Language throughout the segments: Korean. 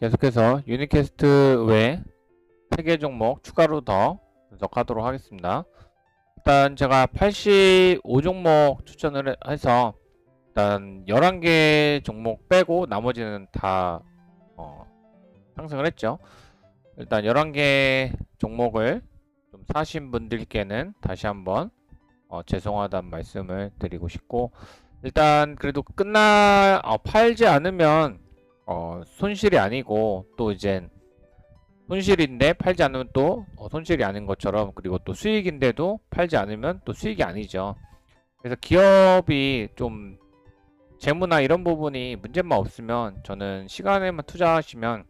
계속해서 유니캐스트 외 3개 종목 추가로 더 분석하도록 하겠습니다. 일단 제가 85종목 추천을 해- 해서 일단 11개 종목 빼고 나머지는 다 어, 상승을 했죠. 일단 11개 종목을 좀 사신 분들께는 다시 한번 어, 죄송하다는 말씀을 드리고 싶고 일단 그래도 끝나 어, 팔지 않으면 어, 손실이 아니고 또 이제 손실인데 팔지 않으면 또 어, 손실이 아닌 것처럼 그리고 또 수익인데도 팔지 않으면 또 수익이 아니죠. 그래서 기업이 좀 재무나 이런 부분이 문제만 없으면 저는 시간에만 투자하시면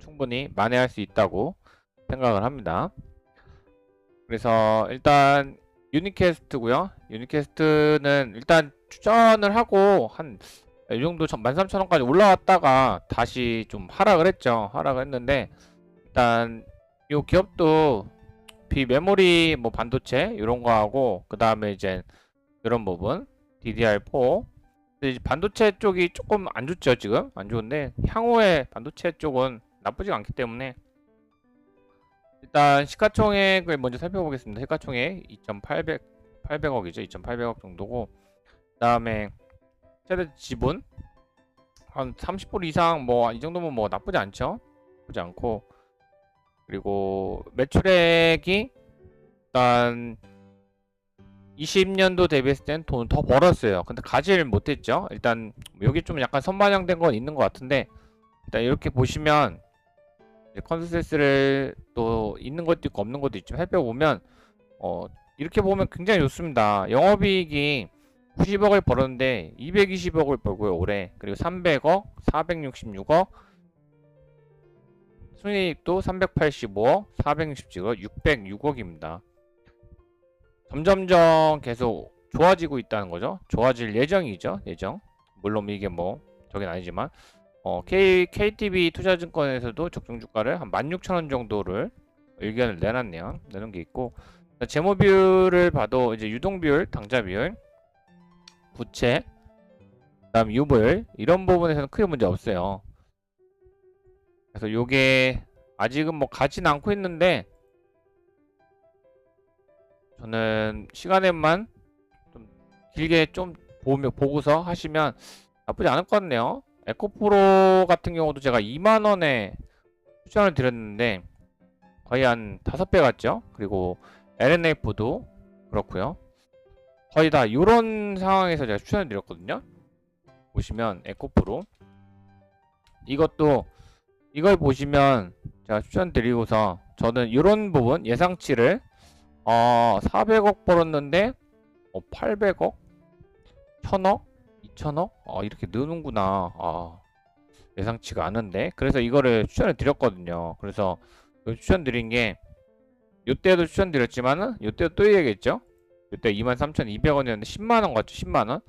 충분히 만회할 수 있다고 생각을 합니다. 그래서 일단 유니캐스트고요. 유니캐스트는 일단 추천을 하고 한 이 정도 13,000원까지 올라왔다가 다시 좀 하락을 했죠. 하락을 했는데 일단 이 기업도 비메모리 뭐 반도체 이런 거 하고 그 다음에 이제 이런 부분 DDR4 근데 이제 반도체 쪽이 조금 안 좋죠 지금 안 좋은데 향후에 반도체 쪽은 나쁘지 않기 때문에 일단 시가총액을 먼저 살펴보겠습니다. 시가총액 2,800 800억이죠. 2,800억 정도고 그 다음에 최대 지분 한 30% 이상 뭐 이 정도면 뭐 나쁘지 않죠. 나쁘지 않고 그리고 매출액이 일단 20년도 대비했을 땐 돈 더 벌었어요. 근데 가지를 못했죠. 일단 여기 좀 약간 선반영된 건 있는 것 같은데 일단 이렇게 보시면 컨센서스를 또 있는 것도 있고 없는 것도 있지만 살펴보면 어 이렇게 보면 굉장히 좋습니다. 영업이익이 90억을 벌었는데 220억을 벌고요 올해. 그리고 300억 466억. 순이익도 385억 467억 606억입니다. 점점점 계속 좋아지고 있다는 거죠. 좋아질 예정이죠 예정. 물론 이게 뭐 저긴 아니지만. 어, K, KTB 투자증권에서도 적정 주가를 한 16,000원 정도를 의견을 내놨네요. 내는 게 있고. 재무 비율을 봐도 이제 유동 비율 당좌 비율 부채, 그 다음 유물 이런 부분에서는 크게 문제 없어요. 그래서 요게 아직은 뭐 가진 않고 있는데 저는 시간에만 좀 길게 좀 보며 보고서 하시면 나쁘지 않을 것 같네요. 에코프로 같은 경우도 제가 2만 원에 추천을 드렸는데 거의 한 5배 같죠? 그리고 LNF도 그렇고요. 거의 다 이런 상황에서 제가 추천을 드렸거든요. 보시면 에코프로 이것도 이걸 보시면 제가 추천드리고서 저는 이런 부분 예상치를 어 400억 벌었는데 어 800억, 1000억, 2000억 어 이렇게 느는구나. 아 예상치가 않은데 그래서 이거를 추천을 드렸거든요. 그래서 추천드린 게 요때도 추천드렸지만은 요때도 또 얘기했죠. 이때 23,200원이었는데 10만원 같죠? 10만원?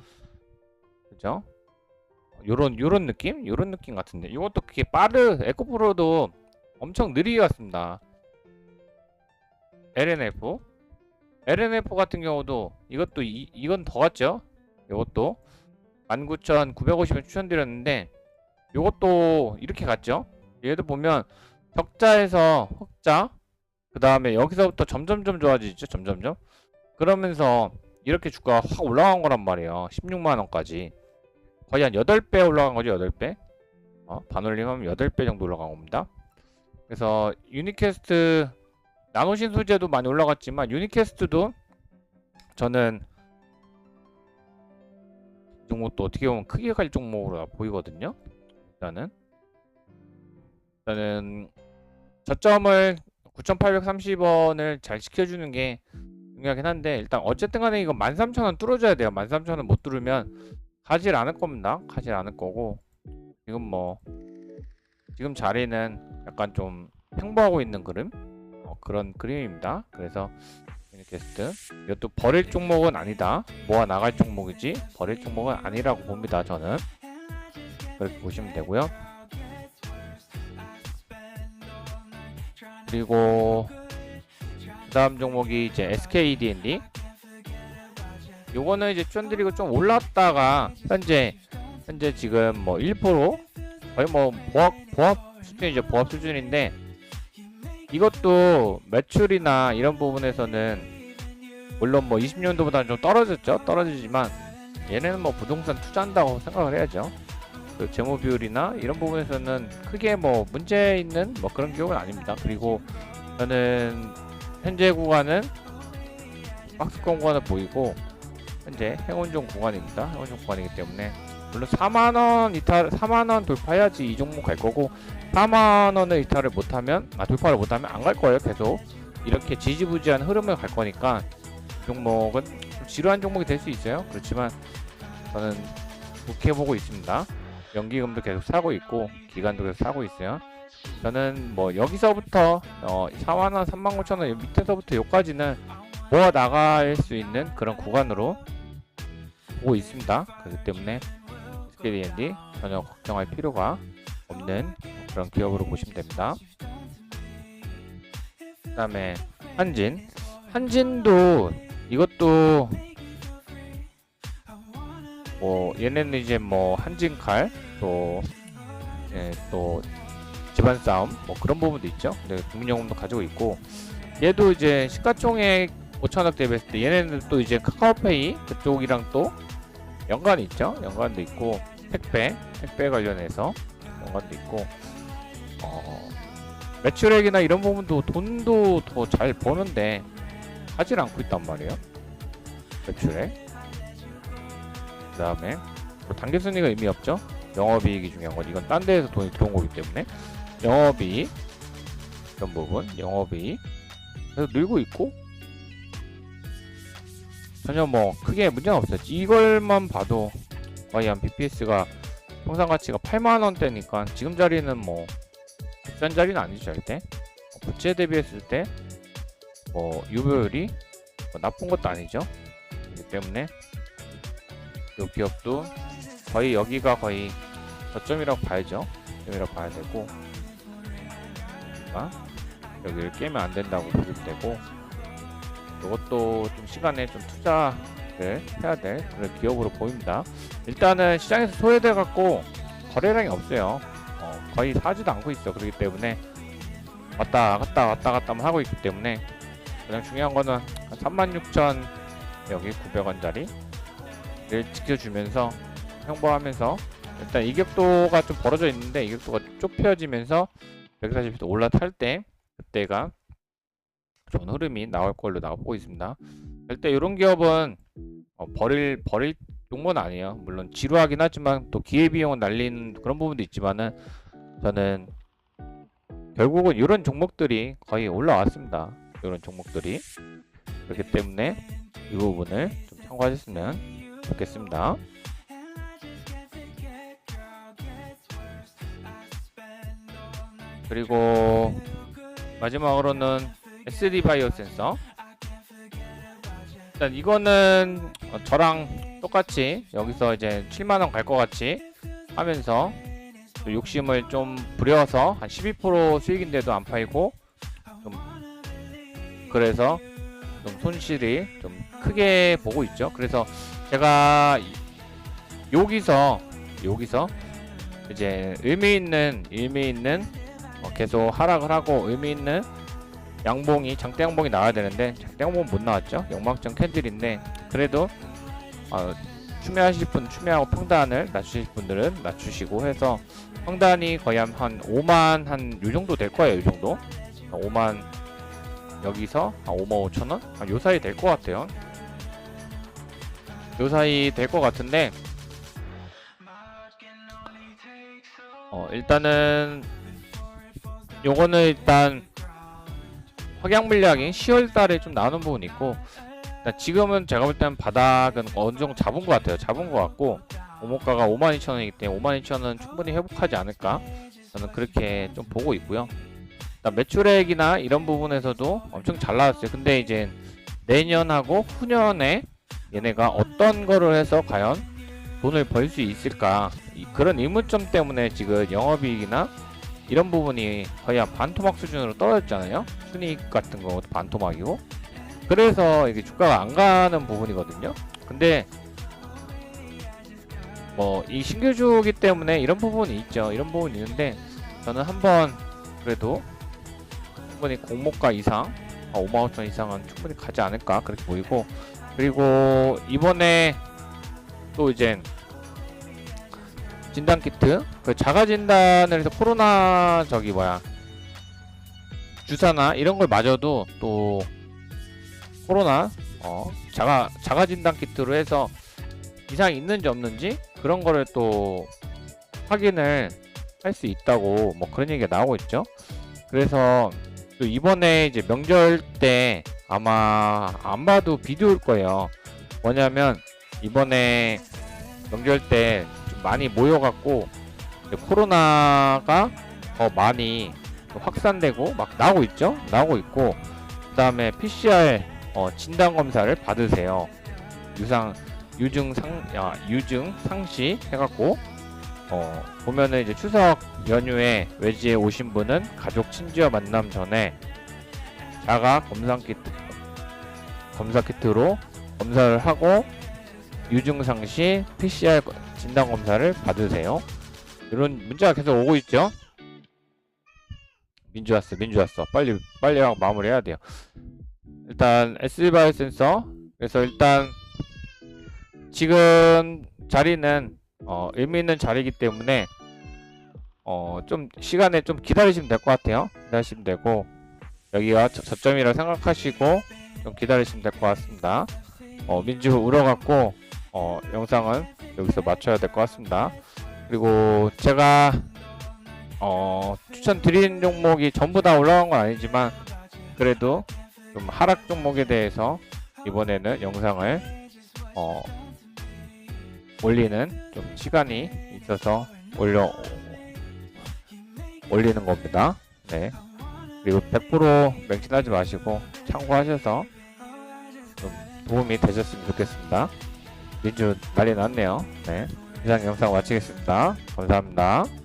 그죠? 요런 요런 느낌? 요런 느낌 같은데 이것도 그게 빠르 에코프로도 엄청 느리게 갔습니다 LNF LNF 같은 경우도 이것도 이, 이건 더 갔죠? 이것도 19,950원 추천드렸는데 이것도 이렇게 갔죠? 얘도 보면 적자에서 흑자 그 다음에 여기서부터 점점점 좋아지죠 점점점 그러면서 이렇게 주가가 확 올라간 거란 말이에요. 16만원까지. 거의 한 8배 올라간 거죠, 8배. 어, 반올림하면 8배 정도 올라간 겁니다. 그래서 유니캐스트 나노신 소재도 많이 올라갔지만 유니캐스트도 저는 이 종목도 어떻게 보면 크게 갈 종목으로 보이거든요. 일단은 일단은 저점을 9,830원을 잘 지켜주는 게 중요하긴 한데 일단 어쨌든 간에 이거 13,000원 뚫어줘야 돼요. 13,000원 못 뚫으면 가질 않을 겁니다. 가질 않을 거고. 지금 뭐 지금 자리는 약간 좀 횡보하고 있는 그림? 어, 그런 그림입니다. 그래서 유니캐스트 이것도 버릴 종목은 아니다. 모아 나갈 종목이지 버릴 종목은 아니라고 봅니다 저는. 그렇게 보시면 되고요. 그리고 그 다음 종목이 이제 SKED&D 요거는 이제 추천드리고 좀 올랐다가 현재 현재 지금 뭐 1% 거의 뭐 보합 보합 수준이죠 보합 수준인데 이것도 매출이나 이런 부분에서는 물론 뭐 20년도보다는 좀 떨어졌죠? 떨어지지만 얘네는 뭐 부동산 투자한다고 생각을 해야죠. 그 재무 비율이나 이런 부분에서는 크게 뭐 문제 있는 뭐 그런 기업은 아닙니다. 그리고 저는 현재 구간은 박스권 구간을 보이고 현재 행운종 구간입니다. 행운종 구간이기 때문에. 물론 4만원 이탈 4만원 돌파해야지 이 종목 갈 거고 4만원을 이탈을 못하면 아 돌파를 못하면 안 갈 거예요 계속. 이렇게 지지부지한 흐름을 갈 거니까 이 종목은 좀 지루한 종목이 될 수 있어요. 그렇지만 저는 좋게 보고 있습니다. 연기금도 계속 사고 있고 기간도 계속 사고 있어요 저는 뭐 여기서부터 어 4만원 3만 9천원 밑에서부터 여기까지는 모아 나갈 수 있는 그런 구간으로 보고 있습니다 그렇기 때문에 SKD&D 전혀 걱정할 필요가 없는 그런 기업으로 보시면 됩니다. 그 다음에 한진 한진도 이것도 뭐 얘네는 이제 뭐 한진칼 또, 예, 또 집안 싸움 뭐 그런 부분도 있죠. 근데 국민연금도 가지고 있고 얘도 이제 시가총액 5천억 대비했을 때 얘네는 또 이제 카카오페이 그쪽이랑 또 연관이 있죠. 연관도 있고 택배 택배 관련해서 연관도 있고 어, 매출액이나 이런 부분도 돈도 더 잘 버는데 하질 않고 있단 말이에요. 매출액. 그 다음에 뭐 단기 순위가 의미 없죠. 영업이익이 중요한 건 이건 딴 데에서 돈이 들어온 거기 때문에 영업이익 이런 부분 영업이익 그래서 늘고 있고 전혀 뭐 크게 문제는 없어요. 이걸만 봐도 한 BPS가 평상 가치가 8만 원대니까 지금 자리는 뭐 비싼 자리는 아니죠 절대. 어, 부채 대비했을 때 뭐 유효율이 뭐 나쁜 것도 아니죠. 그렇기 때문에 이 기업도 거의 여기가 거의 저점이라고 봐야죠. 저점이라고 봐야 되고 그러니까 여기를 깨면 안 된다고 보면 되고 이것도 좀 시간에 좀 투자를 해야 될 그런 기업으로 보입니다. 일단은 시장에서 소외돼 갖고 거래량이 없어요. 어, 거의 사지도 않고 있어. 그렇기 때문에 왔다 갔다 왔다 갔다만 하고 있기 때문에 가장 중요한 거는 한36,000 여기 900원짜리를 지켜주면서 형보하면서 일단 이격도가 좀 벌어져 있는데 이격도가 좁혀지면서 140도 올라탈 때 그때가 좋은 흐름이 나올 걸로 나오고 있습니다. 일단 이런 기업은 어, 버릴 버릴 용무는 아니에요. 물론 지루하긴 하지만 또 기회비용은 날리는 그런 부분도 있지만은 저는 결국은 이런 종목들이 거의 올라왔습니다. 이런 종목들이 그렇기 때문에 이 부분을 좀 참고하셨으면 좋겠습니다. 그리고 마지막으로는 SD 바이오 센서. 일단 이거는 어, 저랑 똑같이 여기서 이제 7만원 갈 것 같이 하면서 또 욕심을 좀 부려서 한 12% 수익인데도 안 팔고 좀 그래서 좀 손실이 좀 크게 보고 있죠. 그래서 제가 이- 여기서 여기서 이제 의미 있는 의미 있는 어, 계속 하락을 하고 의미 있는 양봉이 장대 양봉이 나와야 되는데 장대 양봉 못 나왔죠. 영망점 캔들인데 그래도 어, 추매하실 분 추매하고 평단을 낮추실 분들은 낮추시고 해서 평단이 거의 한, 한 5만 한 요 정도 될 거예요. 요 정도 5만 여기서 한 5만 5천 원? 아, 요 사이 될 것 같아요. 요 사이 될 것 같은데 어 일단은 요거는 일단 확약 물량이 10월 달에 좀 나오는 부분이 있고 지금은 제가 볼 때는 바닥은 어느 정도 잡은 것 같아요. 잡은 것 같고 오모가가 52,000원이기 때문에 52,000원 충분히 회복하지 않을까 저는 그렇게 좀 보고 있고요. 매출액이나 이런 부분에서도 엄청 잘 나왔어요. 근데 이제 내년하고 후년에 얘네가 어떤 거를 해서 과연 돈을 벌 수 있을까 이- 그런 의문점 때문에 지금 영업이익이나 이런 부분이 거의 한 반토막 수준으로 떨어졌잖아요. 순이익 같은 거 반토막이고. 그래서 이게 주가가 안 가는 부분이거든요. 근데 뭐 이 신규주기 때문에 이런 부분이 있죠. 이런 부분이 있는데 저는 한번 그래도 충분히 공모가 이상, 5만 5천 이상은 충분히 가지 않을까 그렇게 보이고 그리고 이번에 또 이제 진단 키트 그 자가 진단을 해서 코로나 저기 뭐야 주사나 이런 걸 맞아도 또 코로나 어 자가 자가 진단 키트로 해서 이상이 있는지 없는지 그런 거를 또 확인을 할 수 있다고 뭐 그런 얘기가 나오고 있죠. 그래서 또 이번에 이제 명절 때 아마 안 봐도 비디오일 거예요. 뭐냐면 이번에 명절 때좀 많이 모여갖고 코로나가 더 많이 확산되고 막 나오고 있죠. 나오고 있고 그 다음에 PCR 어, 진단 검사를 받으세요. 유상 유증 상 야, 유증 상시 해갖고 어, 보면은 이제 추석 연휴에 외지에 오신 분은 가족 친지와 만남 전에 자가 검사 키트 검사 키트로 검사를 하고 유증 상시 PCR 진단 검사를 받으세요. 이런 문자가 계속 오고 있죠. 민주 왔어, 민주 왔어. 빨리 빨리 마무리해야 돼요. 일단 S 바이오 센서 그래서 일단 지금 자리는 어, 의미 있는 자리이기 때문에 어, 좀 시간에 좀 기다리시면 될 것 같아요. 기다리시면 되고 여기가 저, 저점이라 생각하시고 좀 기다리시면 될 것 같습니다. 어, 민주 울어갖고 어, 영상은 여기서 맞춰야 될 것 같습니다. 그리고 제가 어, 추천드리는 종목이 전부 다 올라간 건 아니지만 그래도 좀 하락 종목에 대해서 이번에는 영상을 어, 올리는 좀 시간이 있어서 올려 올리는 겁니다. 네. 그리고 100% 맹신하지 마시고 참고하셔서 좀 도움이 되셨으면 좋겠습니다. 민주 난리 났네요. 네. 이상 영상 마치겠습니다. 감사합니다.